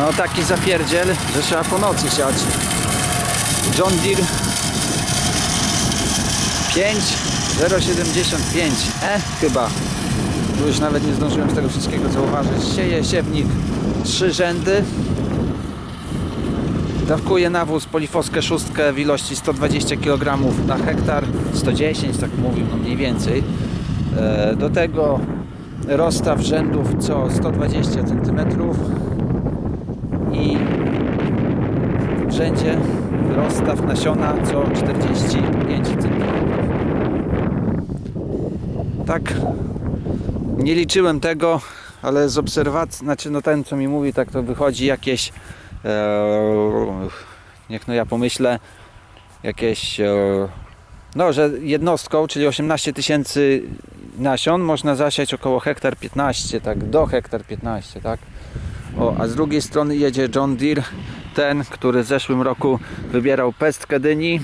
No taki zapierdziel, że trzeba po nocy siać. John Deere 5075 E chyba. Tu już nawet nie zdążyłem z tego wszystkiego zauważyć. Sieje siewnik trzy rzędy. Dawkuje nawóz polifoskę szóstkę w ilości 120 kg na hektar, 110 tak mówił, no mniej więcej. E, Do tego rozstaw rzędów co 120 cm i w rzędzie rozstaw nasiona co 45 cm. Tak, nie liczyłem tego, ale z obserwacji, znaczy no ten co mi mówi, tak to wychodzi jakieś e, niech no ja pomyślę jakieś e, no, że jednostką, czyli 18 tysięcy nasion można zasiać około hektar 15, tak, do hektar 15, tak. O, a z drugiej strony jedzie John Deere, ten, który w zeszłym roku wybierał pestkę dyni,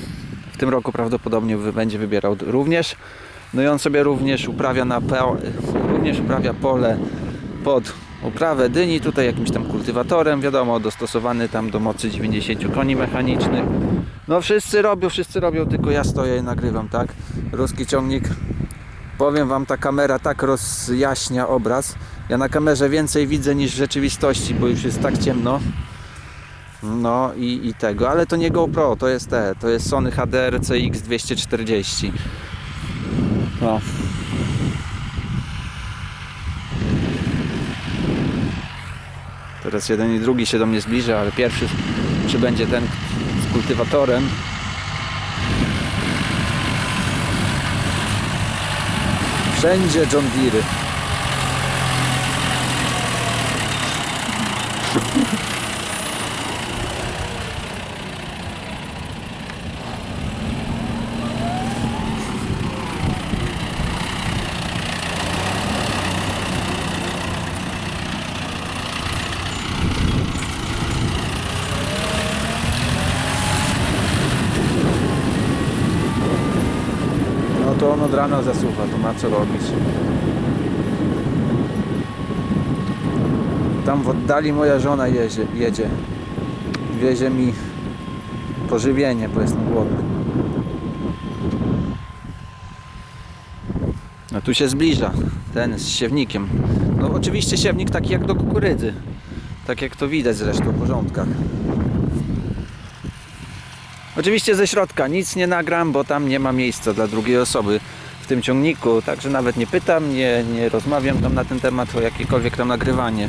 w tym roku prawdopodobnie będzie wybierał również. No i on sobie również uprawia na również uprawia pole pod uprawę dyni, tutaj jakimś tam kultywatorem, wiadomo, dostosowany tam do mocy 90 koni mechanicznych. No wszyscy robią, wszyscy robią, tylko ja stoję i nagrywam, tak? Ruski ciągnik. Powiem wam, ta kamera tak rozjaśnia obraz. Ja na kamerze więcej widzę niż w rzeczywistości, bo już jest tak ciemno. No i, i tego, ale to nie GoPro, to jest te, to jest Sony HDR CX 240. No. Teraz jeden i drugi się do mnie zbliża, ale pierwszy przybędzie ten z kultywatorem. Wszędzie John Deere. On od rana zasuwa, to ma co robić. Tam w oddali moja żona jedzie, jedzie. Wiezie mi pożywienie, bo jestem głodny. No tu się zbliża ten z siewnikiem. No oczywiście siewnik taki jak do kukurydzy. Tak jak to widać zresztą w porządkach. Oczywiście ze środka nic nie nagram, bo tam nie ma miejsca dla drugiej osoby w tym ciągniku, także nawet nie pytam, nie, nie rozmawiam tam na ten temat o jakiekolwiek tam nagrywanie.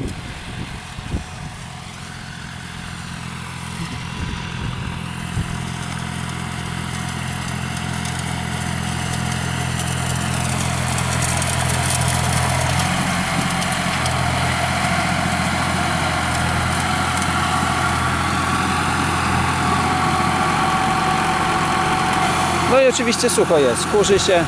No i oczywiście sucho jest, kurzy się,